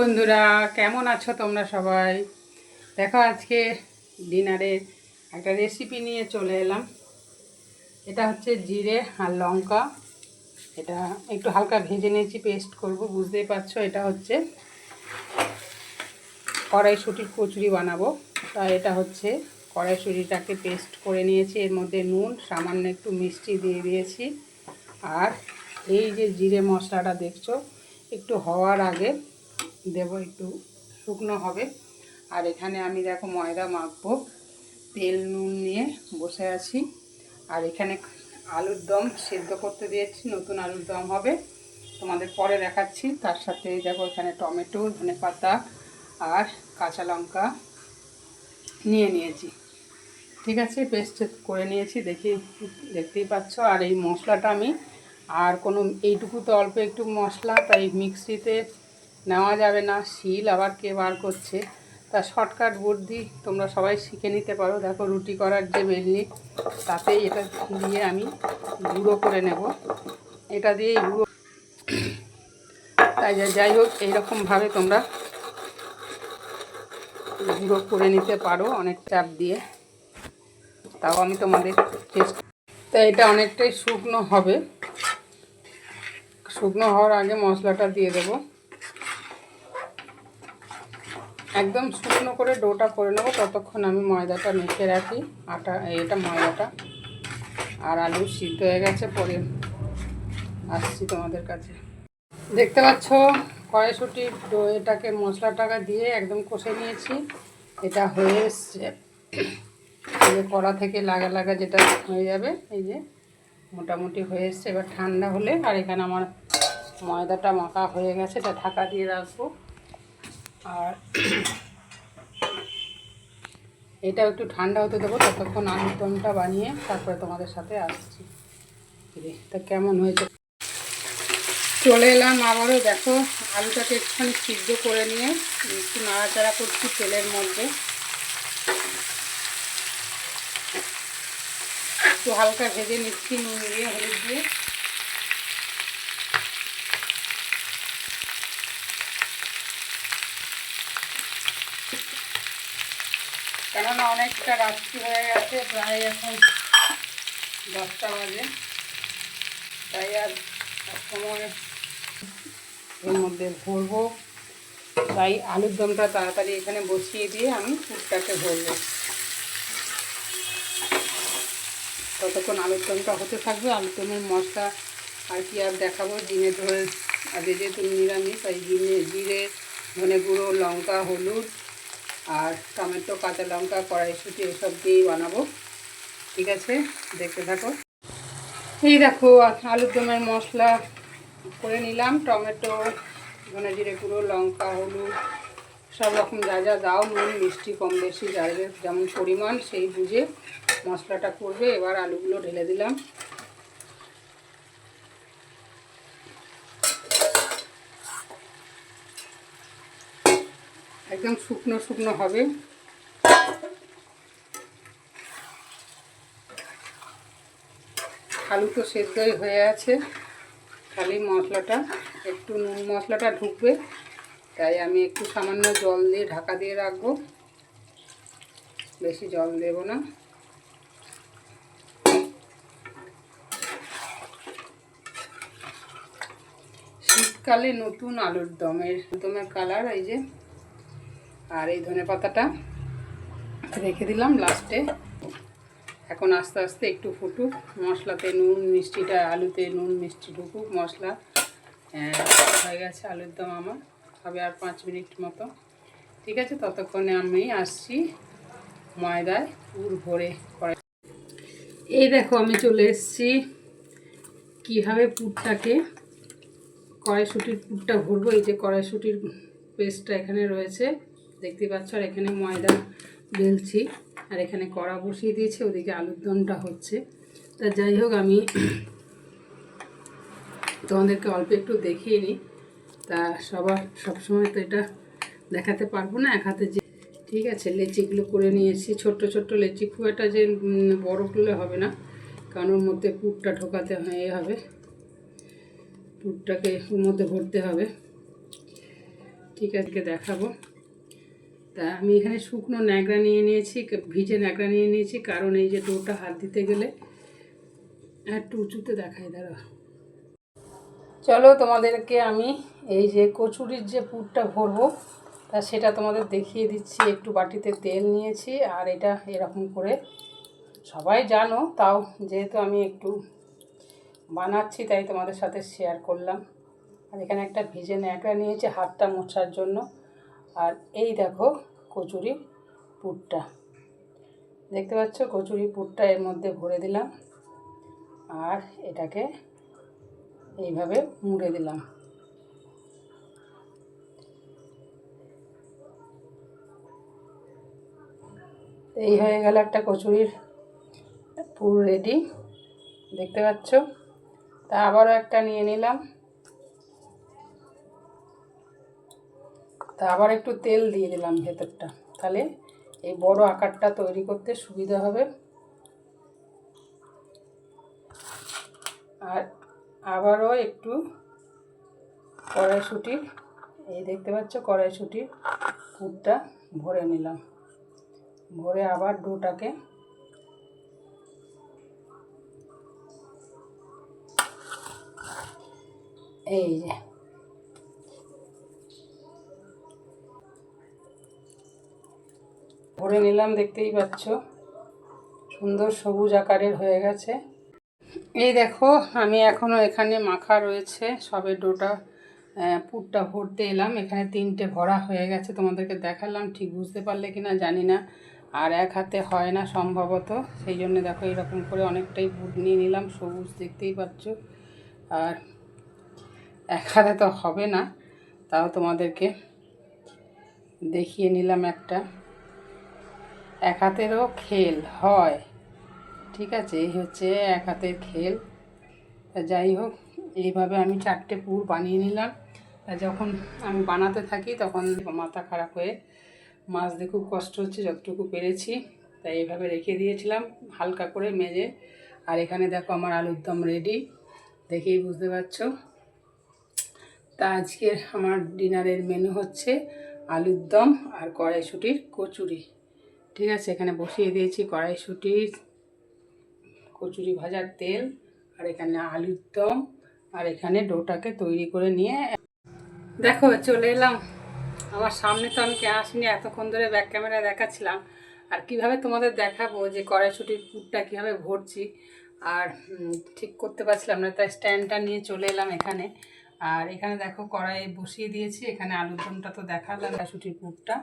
বন্ধুরা, কেমন আছো তোমরা সবাই? দেখো আজকে ডিনারে একটা রেসিপি নিয়ে চলে এলাম। এটা হচ্ছে জিরে আর লঙ্কা। এটা একটু হালকা ভেজে নিয়েছি পেস্ট করব, বুঝতেই পারছ? এটা হচ্ছে কড়াইশুটির কচুরি বানাবো। তা এটা হচ্ছে কড়াইশুটিটাকে পেস্ট করে নিয়েছি। এর মধ্যে নুন, সামান্য একটু মিষ্টি দিয়ে দিয়েছি। আর এই যে জিরে মশলাটা দেখছ, একটু হওয়ার আগে দেব একটু শুকনো হবে। আর এখানে আমি দেখো ময়দা মাখবো, তেল, নুন নিয়ে বসে আছি। আর এখানে আলুর দম সেদ্ধ করতে দিয়েছি, নতুন আলুর দম হবে। তোমাদের পরে দেখাচ্ছি। তার সাথে দেখো এখানে টমেটো, ধনে পাতা আর কাঁচা লঙ্কা নিয়ে নিয়েছি। ঠিক আছে পেস্ট করে নিয়েছি, দেখি, দেখতেই পাচ্ছ। আর এই মশলাটা আমি আর কোনো, এইটুকু তো অল্প একটু মশলা, তাই মিক্সিতে নেওয়া যাবে না, শিল আবার কে বার করছে? তা শর্টকাট বুদ্ধি, তোমরা সবাই শিখে নিতে পারো। দেখো রুটি করার যে বেলনি তাতেই এটা দিয়ে আমি গুঁড়ো করে নেব। এটা দিয়েই গুঁড়ো তাই যাই হোক, এইরকমভাবে তোমরা গুঁড়ো করে নিতে পারো অনেক চাপ দিয়ে। তাও আমি তোমাদের টেস্ট তা এটা অনেকটাই শুকনো হবে। শুকনো হওয়ার আগে মশলাটা দিয়ে দেবো। একদম শুকনো করে ডোটা করে নেব, ততক্ষণ আমি ময়দাটা মেখে রাখি। আটা, এটা ময়দাটা। আর আলু সিদ্ধ হয়ে গেছে পরে আসছি তোমাদের কাছে। দেখতে পাচ্ছ কড়াইশুটির ডো, এটাকে মশলাটাকে দিয়ে একদম কষে নিয়েছি। এটা হয়ে এসছে। যে কড়া থেকে লাগা লাগা যেটা হয়ে যাবে, এই যে মোটামুটি হয়ে এসছে। এবার ঠান্ডা হলে, আর এখানে আমার ময়দাটা মাখা হয়ে গেছে, এটা ঢাকা দিয়ে রাখব। আর এটাও একটু ঠান্ডা হতে দেবো, ততক্ষণ আলুর দমটা বানিয়ে তারপরে তোমাদের সাথে আসছি। তা কেমন হয়েছে? চলে এলাম আবারও, দেখো, আলুটাকে একটুখানি সিদ্ধ করে নিয়ে একটু নাড়াচাড়া করছি তেলের মধ্যে। একটু হালকা ভেজে নিচ্ছি, নুন দিয়ে, হলুদ দিয়ে। কেননা অনেকটা রাত্রি হয়ে গেছে, প্রায় এখন দশটা বাজে। তাই আর সময় এর মধ্যে ভরবো তাই আলুর দমটা তাড়াতাড়ি এখানে বসিয়ে দিয়ে আমি পুরটাকে ভরবো ততক্ষণ আলুর দমটা হতে থাকবে। আলুর দমের মশলা আর কি আর দেখাবো? জিনে ধরে আগে যেহেতু নিরামিষ, তাই জিনে জিরে, ধনে গুঁড়ো, লঙ্কা, হলুদ আর টমেটো, কাঁচা লঙ্কা, কড়াইশুটি এসব দিয়েই বানাবো। ঠিক আছে? দেখতে থাকো। এই দেখো, আলুর দমের মশলা করে নিলাম। টমেটো, ধনে জিরে গুঁড়ো, লঙ্কা, হলুদ, সব রকম যা যা দাও, নুন, মিষ্টি, কম বেশি যাদের যেমন পরিমাণ, সেই বুঝে মশলাটা করবে। এবার আলুগুলো ঢেলে দিলাম। একদম শুকনো শুকনো হবে। আলু তো সেদ্ধই হয়ে আছে। খালি মশলাটা, একটু নুন মশলাটা ঢুকবে। তাই আমি একটু সামান্য জল দিয়ে ঢাকা দিয়ে রাখব। বেশি জল দেব না। শীতকালে নতুন আলুর দমের দমের কালার এই যে আর এই ধনে পাতাটা রেখে দিলাম লাস্টে। এখন আস্তে আস্তে একটু ফুটুক, মশলাতে নুন, মিষ্টিটা, আলুতে নুন, মিষ্টি ঢুকুক, মশলা। হয়ে গেছে আলুর দম আমার, হবে আর পাঁচ মিনিট মতো। ঠিক আছে, ততক্ষণে আমি আসছি ময়দায় পুর ভরে এই দেখো, আমি চলে এসেছি কীভাবে পুরটাকে কড়াইশুটির পুরটা ভরবো। এই যে কড়াইশুটির পেস্টটা এখানে রয়েছে। দেখতে পাচ্ছ, আর এখানে ময়দা বেলছি আর এখানে কড়া বসিয়ে দিয়েছি, ওদিকে আলুর দমটা হচ্ছে। তা যাই হোক, আমি তোমাদেরকে অল্প একটু দেখিয়ে নিই। তা সবার সবসময় তো এটা দেখাতে পারব না, এক হাতে যে ঠিক আছে, লেচিগুলো করে নিয়েছি। ছোট্ট ছোট্ট লেচি, খুব একটা যে বড় করলে হবে না, কারণ ওর মধ্যে পুরটা ঢোকাতে হয়ে হবে। পুরটাকে ওর মধ্যে ভরতে হবে। ঠিক আছে, দেখাবো। তা আমি এখানে শুকনো ন্যাকড়া নিয়ে নিয়েছি ভিজে ন্যাকড়া নিয়ে নিয়েছি, কারণ এই যে ডোটা হাত দিতে গেলে একটু উঁচুতে দেখাই দাঁড়া চলো তোমাদেরকে আমি এই যে কচুরির যে পুরটা ভরবো, তা সেটা তোমাদের দেখিয়ে দিচ্ছি, একটু বাটিতে তেল নিয়েছি, আর এটা এরকম করে সবাই জানো, তাও যেহেতু আমি একটু বানাচ্ছি, তাই তোমাদের সাথে শেয়ার করলাম। আর এখানে একটা ভিজে ন্যাকড়া নিয়েছি হাতটা মোছার জন্য। আর এই দেখো কচুরি পুরটা। দেখতে পাচ্ছ কচুরি পুরটা এর মধ্যে ভরে দিলাম আর এটাকে এইভাবে মুড়ে দিলাম। এই হয়ে গেল একটা কচুরির পুর রেডি। দেখতে পাচ্ছ? তা আবারও একটা নিয়ে নিলাম। তা আবার একটু তেল দিয়ে দিলাম ভেতরটা। তাহলে এই বড় আকারটা তৈরি করতে সুবিধা হবে। আর আবারও একটু কড়াইশুটির এই দেখতে পাচ্ছ কড়াইশুটির পুরটা ভরে নিলাম। ভরে আবার ডোটাকে এই যে ভরে নিলাম, দেখতেই পাচ্ছ। সুন্দর সবুজ আকারের হয়ে গেছে। এই দেখো, আমি এখনও এখানে মাখা রয়েছে। সবে ডোটা পুরটা ভরতে এলাম। এখানে তিনটে ভরা হয়ে গেছে, তোমাদেরকে দেখালাম। ঠিক বুঝতে পারলে কি না জানি না। আর এক হাতে হয় না সম্ভবত। সেই জন্য দেখো, এরকম করে অনেকটাই পুর নিয়ে নিলাম। সবুজ দেখতেই পাচ্ছ। আর এক হাতে তো হবে না। তাও তোমাদেরকে দেখিয়ে নিলাম একটা। এক হাতেরও খেল হয়। ঠিক আছে, এই হচ্ছে এক হাতের খেল। যাই হোক, এইভাবে আমি চারটে পুর বানিয়ে নিলাম। যখন আমি বানাতে থাকি, তখন মাথা খারাপ হয়ে মাছতে খুব কষ্ট হচ্ছে, যতটুকু পেরেছি। তাই এইভাবে রেখে দিয়েছিলাম, হালকা করে মেজে। আর এখানে দেখো আমার আলুর দম রেডি দেখেই বুঝতে পারছ? তা আজকের আমার ডিনারের মেনু হচ্ছে আলুর দম আর কড়াইশুটির কচুরি। ঠিক আছে, এখানে বসিয়ে দিয়েছি কড়াইশুটির কচুরি ভাজার তেল, আর এখানে আলুর দম, আর এখানে ডোটাকে তৈরি করে নিয়ে দেখো, চলে এলাম। আমার সামনে তো আমি কে আসিনি, এতক্ষণ ধরে ব্যাক ক্যামেরা দেখাচ্ছিলাম। আর কীভাবে তোমাদের দেখাবো যে কড়াইশুটির পুরটা কীভাবে ভরছি? আর ঠিক করতে পারছিলাম না, তাই স্ট্যান্ডটা নিয়ে চলে এলাম এখানে। আর এখানে দেখো কড়াই বসিয়ে দিয়েছি, এখানে আলুর দমটা তো দেখালাম, কড়াইশুটির পুরটা।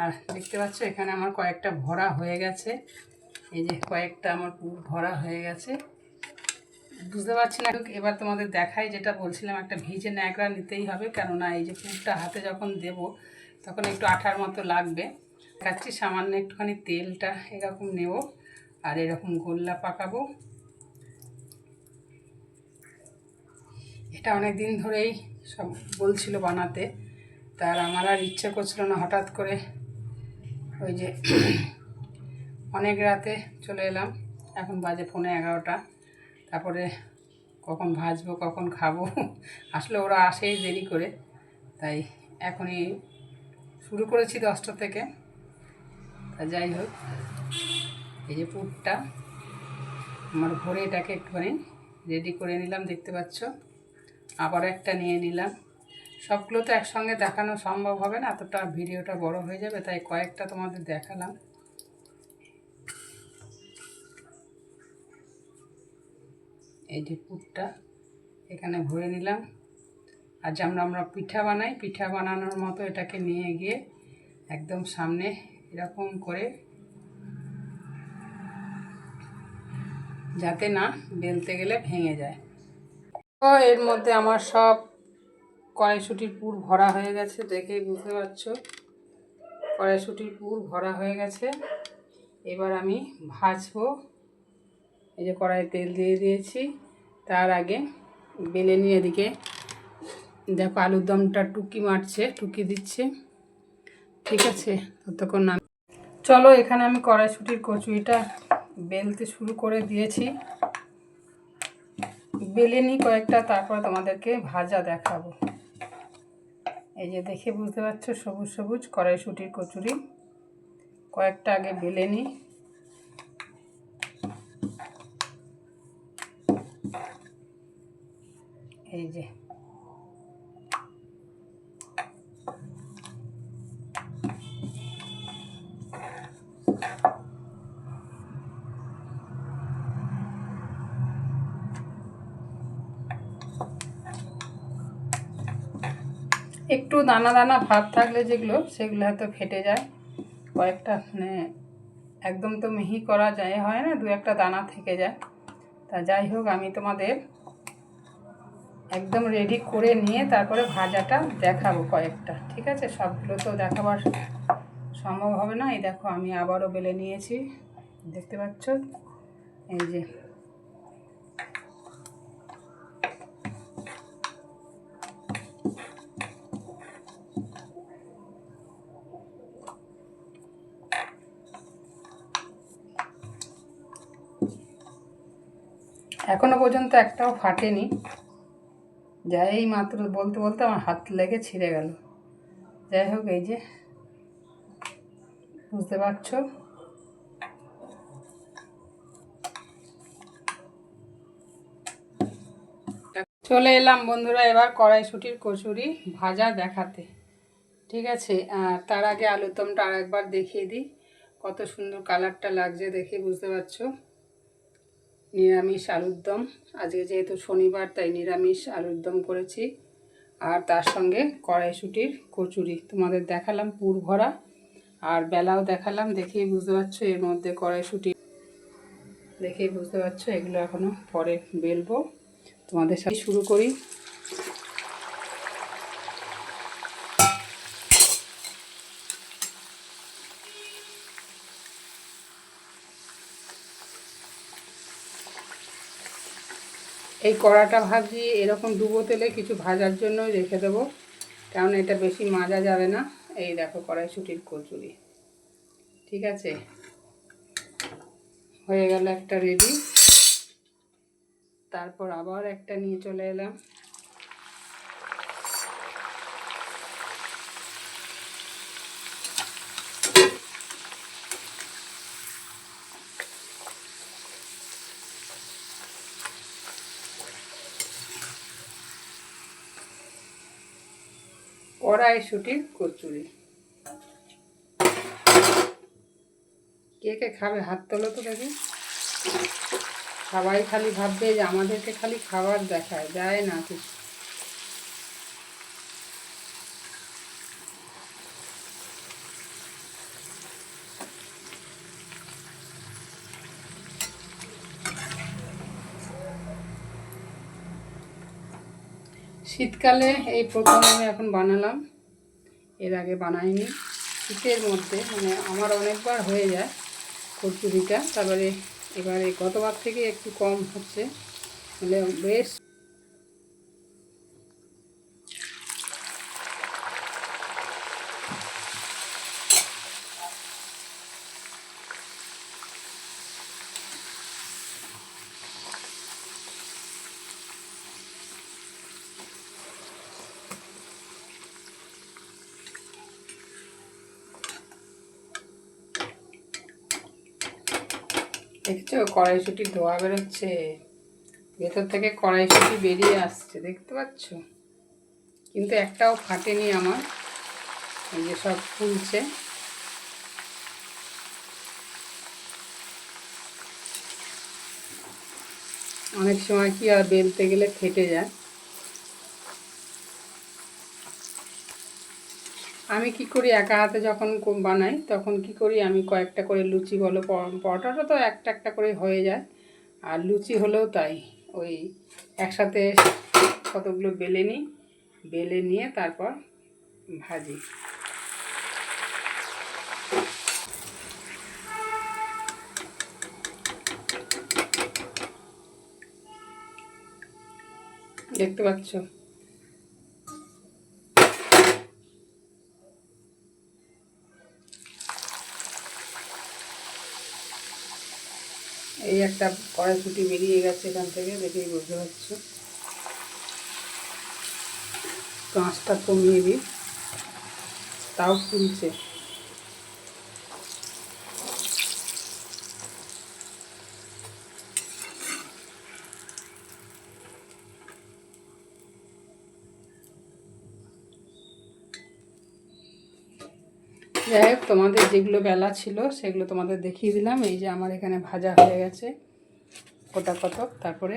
আর দেখতে পাচ্ছ, এখানে আমার কয়েকটা ভরা হয়ে গেছে। এই যে কয়েকটা আমার পুর ভরা হয়ে গেছে। বুঝতে পারছি না এবার তোমাদের দেখাই যেটা বলছিলাম, একটা ভিজে ন্যাকড়া নিতেই হবে, কেননা এই যে পুরটা হাতে যখন দেব, তখন একটু আঠার মতো লাগবে। দেখাচ্ছি, সামান্য একটুখানি তেলটা এরকম নেব, আর এরকম গোল্লা পাকাবো। এটা অনেক দিন ধরেই সব বলছিল বানাতে, তার আমার আর ইচ্ছে করছিল না হঠাৎ করে ওই যে অনেক রাতে চলে এলাম। এখন বাজে ফোনে এগারোটা। তারপরে কখন ভাজবো, কখন খাব, আসলে ওরা আসেই দেরি করে। তাই এখনই শুরু করেছি দশটা থেকে। তা যাই হোক, এই যে পুরটা, আমার ভরে এটাকে একটুখানি রেডি করে নিলাম, দেখতে পাচ্ছ। আবার একটা নিয়ে নিলাম। সবগুলো তো একসঙ্গে দেখানো সম্ভব হবে না, এতটা ভিডিওটা বড় হয়ে যাবে, তাই কয়েকটা তোমাদের দেখালাম। এই যে পুরটা, এখানে ভরে নিলাম। আর যেমন আমরা পিঠা বানাই, পিঠা বানানোর মতো এটাকে নিয়ে গিয়ে একদম সামনে এরকম করে যাতে না বেলতে গেলে ভেঙে যায়। তো এর মধ্যে আমার সব কড়াইশুটির পুর ভরা হয়ে গেছে, দেখেই বুঝতে পারছ। কড়াইশুটির পুর ভরা হয়ে গেছে। এবার আমি ভাজবো। এই যে কড়াই তেল দিয়ে দিয়েছি। তার আগে বেলে নিয়ে এদিকে দেখো আলুর দমটা টুকি মারছে, টুকি দিচ্ছে। ঠিক আছে? ততক্ষণ না চলো, এখানে আমি কড়াইশুটির কচুরিটা বেলতে শুরু করে দিয়েছি। বেলে নিই কয়েকটা, তারপর তোমাদেরকে ভাজা দেখাবো। এই যে দেখে বুঝতে পারছ, সবুজ সবুজ কড়াইশুটির কচুরি। কয়েকটা আগে বেলে নিই। এই যে একটু দানা দানা ভাব থাকলে যেগুলো, সেগুলো হয়তো ফেটে যায়। কয়েকটা মানে একদম তো মিহি করা যায়, হয় না? দু একটা দানা থেকে যায়। তা যাই হোক, আমি তোমাদের একদম রেডি করে নিয়ে তারপরে ভাজাটা দেখাবো কয়েকটা, ঠিক আছে? সবগুলো তো দেখাবার সম্ভব হবে না। এই দেখো, আমি আবারও বেলে নিয়েছি। দেখতে পাচ্ছ? এই যে এখনও পর্যন্ত একটাও ফাটেনি। যাই এই মাত্র বলতে বলতে আমার হাত লেগে ছিঁড়ে গেল। যাই হোক, এই যে, বুঝতে পারছ? চলে এলাম বন্ধুরা এবার কড়াইশুটির কচুরি ভাজা দেখাতে। ঠিক আছে তার আগে আলুর দমটা আর একবার দেখিয়ে দিই। কত সুন্দর কালারটা লাগছে দেখে বুঝতে পারছ? নিরামিষ আলুর দম। আজকে যেহেতু শনিবার, তাই নিরামিষ আলুর দম করেছি। আর তার সঙ্গে কড়াইশুটির কচুরি। তোমাদের দেখালাম পুর ভরা, আর বেলাও দেখালাম। দেখেই বুঝতে পারছ, এর মধ্যে কড়াইশুটি। দেখেই বুঝতে পারছ, এগুলো এখনও পরে বেলবো। তোমাদের সাথে শুরু করি। এই কড়াটা ভাবছি এরকম ডুবো তেলে কিছু ভাজার জন্যই রেখে দেবো। কারণ এটা বেশি মাজা যাবে না। এই দেখো কড়াইশুটির কচুরি। ঠিক আছে? হয়ে গেল একটা রেডি তারপর আবার একটা নিয়ে চলে এলাম। কড়াইশুটির কচুরি। কে কে খাবে হাত তোলো তো দেখি। সবাই খালি ভাববে যে আমাদেরকে খালি খাবার দেখায়, যায় না কিছু। শীতকালে এই প্রথম আমি এখন বানালাম। এর আগে বানাইনি। শীতের মধ্যে মানে আমার অনেকবার হয়ে যায় কচুরিটা। তারপরে এবারে গতবার থেকে একটু কম হচ্ছে। মানে বেশ দেখছ কড়াইশুটির ধোয়া বেরোচ্ছে। ভেতর থেকে কড়াইশুটি বেরিয়ে আসছে, দেখতে পাচ্ছ? কিন্তু একটাও ফাটেনি আমার। এই যে সব ফুলছে। অনেক সময় কি আর বেলতে গেলে ফেটে যায়। আমি কি করি, একা হাতে যখন বানাই, তখন কি করি, আমি কয়েকটা করে লুচি বলো পরোটাটা তো একটা একটা করে হয়ে যায়। আর লুচি হলেও তাই, ওই একসাথে কতগুলো বেলে নিই, বেলে নিয়ে তারপর ভাজি। দেখতে পাচ্ছ? এই একটা কড়াইশুটি বেরিয়ে গেছে এখান থেকে, দেখেই বুঝতে পারছ। কাঁচটা কমিয়ে দিই। তাও ফুলছে। যাই হোক, তোমাদের যেগুলো বেলা ছিল সেগুলো তোমাদের দেখিয়ে দিলাম। এই যে আমার এখানে ভাজা হয়ে গেছে, কোটা কতক। তারপরে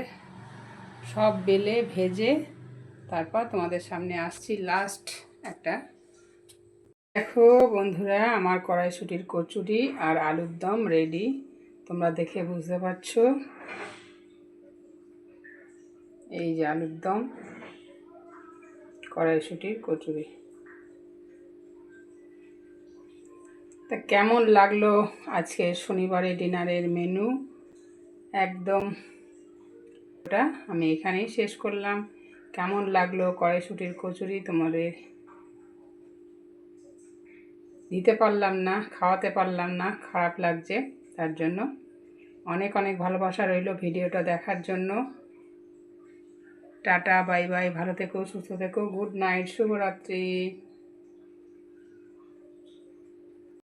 সব বেলে, ভেজে তারপর তোমাদের সামনে আসছি লাস্ট একটা। দেখো বন্ধুরা, আমার কড়াইশুটির কচুরি আর আলুর দম রেডি তোমরা দেখে বুঝতে পারছ। এই যে আলুর দম, কড়াইশুটির কচুরি। তা কেমন লাগল আজকে শনিবারে ডিনারের মেনু? একদম ওটা আমি এখানেই শেষ করলাম। কেমন লাগল কড়াইশুটির কচুরি তোমাদের? দিতে পারলাম না, খাওয়াতে পারলাম না, খারাপ লাগছে, তার জন্য। অনেক অনেক ভালোবাসা রইল ভিডিওটা দেখার জন্য। টাটা, বাই বাই, ভালো থেকো, সুস্থ থেকো, গুড নাইট, শুভরাত্রি।